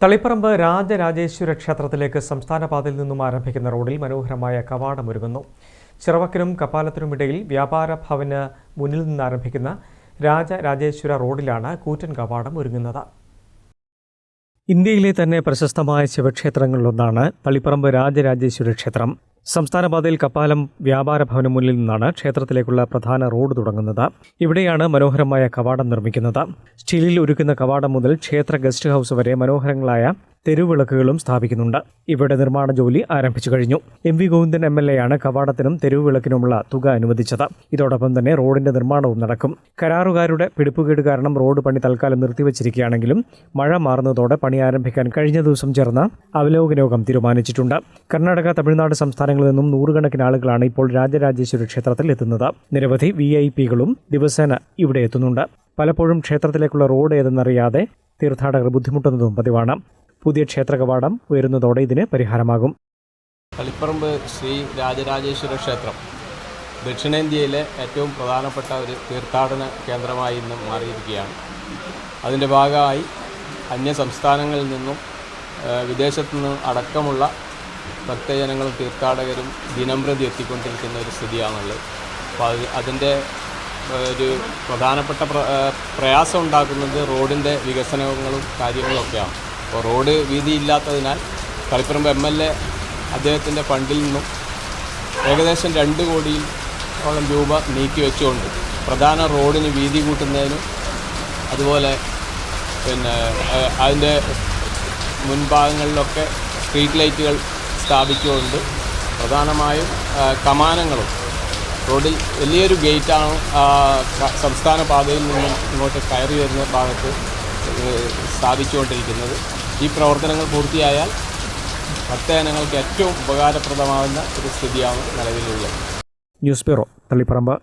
തളിപ്പറമ്പ് രാജരാജേശ്വര ക്ഷേത്രത്തിലേക്ക് സംസ്ഥാന പാതയിൽ നിന്നും ആരംഭിക്കുന്ന റോഡിൽ മനോഹരമായ കവാടമൊരുങ്ങുന്നു ചിറവക്കിനും കപ്പാലത്തിനുമിടയിൽ വ്യാപാര ഭവന് മുന്നിൽ നിന്ന് ആരംഭിക്കുന്ന രാജരാജേശ്വര റോഡിലാണ് കൂറ്റൻ കവാടം ഒരുങ്ങുന്നത്. ഇന്ത്യയിലെ തന്നെ പ്രശസ്തമായ ശിവക്ഷേത്രങ്ങളിലൊന്നാണ് തളിപ്പറമ്പ് രാജരാജേശ്വര ക്ഷേത്രം. സംസ്ഥാന പാതയിൽ കപ്പാലം വ്യാപാര ഭവന് മുന്നിൽ നിന്നാണ് ക്ഷേത്രത്തിലേക്കുള്ള പ്രധാന റോഡ് തുടങ്ങുന്നത്. ഇവിടെയാണ് മനോഹരമായ കവാടം നിർമ്മിക്കുന്നത്. സ്റ്റീലിൽ ഒരുക്കുന്ന കവാടം മുതൽ ക്ഷേത്ര ഗസ്റ്റ് ഹൗസ് വരെ മനോഹരങ്ങളായ തെരുവിളക്കുകളും സ്ഥാപിക്കുന്നുണ്ട്. ഇവിടെ നിർമ്മാണ ജോലി ആരംഭിച്ചു കഴിഞ്ഞു. M V Govindan M L A ആണ് കവാടത്തിനും തെരുവുവിളക്കിനുമുള്ള തുക അനുവദിച്ചത്. ഇതോടൊപ്പം തന്നെ റോഡിന്റെ നിർമ്മാണവും നടക്കും. കരാറുകാരുടെ പിടിപ്പുകേട് കാരണം റോഡ് പണി തൽക്കാലം നിർത്തിവച്ചിരിക്കുകയാണെങ്കിലും മഴ മാറുന്നതോടെ പണി ആരംഭിക്കാൻ കഴിഞ്ഞ ദിവസം ചേർന്ന അവലോകന യോഗം തീരുമാനിച്ചിട്ടുണ്ട്. കർണാടക തമിഴ്നാട് സംസ്ഥാനങ്ങളിൽ നിന്നും നൂറുകണക്കിന് ആളുകളാണ് ഇപ്പോൾ രാജരാജേശ്വരി ക്ഷേത്രത്തിൽ എത്തുന്നത്. നിരവധി വി ഐ പികളും ദിവസേന ഇവിടെ എത്തുന്നുണ്ട്. പലപ്പോഴും ക്ഷേത്രത്തിലേക്കുള്ള റോഡ് ഏതെന്നറിയാതെ തീർത്ഥാടകർ ബുദ്ധിമുട്ടുന്നതും പതിവാണ്. പുതിയ ക്ഷേത്ര കവാടം ഉയരുന്നതോടെ ഇതിന് പരിഹാരമാകും. തളിപ്പറമ്പ് ശ്രീ രാജരാജേശ്വര ക്ഷേത്രം ദക്ഷിണേന്ത്യയിലെ ഏറ്റവും പ്രധാനപ്പെട്ട ഒരു തീർത്ഥാടന കേന്ദ്രമായി ഇന്ന് മാറിയിരിക്കുകയാണ്. അതിന്റെ ഭാഗമായി അന്യ സംസ്ഥാനങ്ങളിൽ നിന്നും വിദേശത്തു നിന്നും അടക്കമുള്ള ഭക്തജനങ്ങളും തീർത്ഥാടകരും ദിനംപ്രതി എത്തിക്കൊണ്ടിരിക്കുന്ന ഒരു സ്ഥിതിയാണുള്ളത്. അപ്പോൾ അത് അതിന്റെ ഒരു പ്രധാനപ്പെട്ട പ്ര പ്രയാസം ഉണ്ടാക്കുന്നത് റോഡിന്റെ വികസനങ്ങളും കാര്യങ്ങളും ഒക്കെയാണ്. അപ്പോൾ റോഡ് വീതിയില്ലാത്തതിനാൽ കളിപ്പറമ്പ് എം എൽ എ അദ്ദേഹത്തിന്റെ ഫണ്ടിൽ നിന്നും ഏകദേശം രണ്ട് കോടിയോളം രൂപ നീക്കി വെച്ചുകൊണ്ട് പ്രധാന റോഡിന് വീതി കൂട്ടുന്നതിനും അതുപോലെ പിന്നെ അതിന്റെ മുൻഭാഗങ്ങളിലൊക്കെ സ്ട്രീറ്റ് ലൈറ്റുകൾ സ്ഥാപിച്ചുകൊണ്ട് പ്രധാനമായും കമാനങ്ങളും റോഡിൽ വലിയൊരു ഗേറ്റാണ് സംസ്ഥാന പാതയിൽ നിന്നും ഇങ്ങോട്ട് കയറി വരുന്ന ഭാഗത്ത് സ്ഥാപിച്ചുകൊണ്ടിരിക്കുന്നത്. ഈ പ്രവർത്തനങ്ങൾ പൂർത്തിയായാൽ ഭക്തജനങ്ങൾക്ക് ഏറ്റവും ഉപകാരപ്രദമാകുന്ന ഒരു സ്ഥിതിയാണ് നിലവിലുള്ളത്. News bureau Taliparamba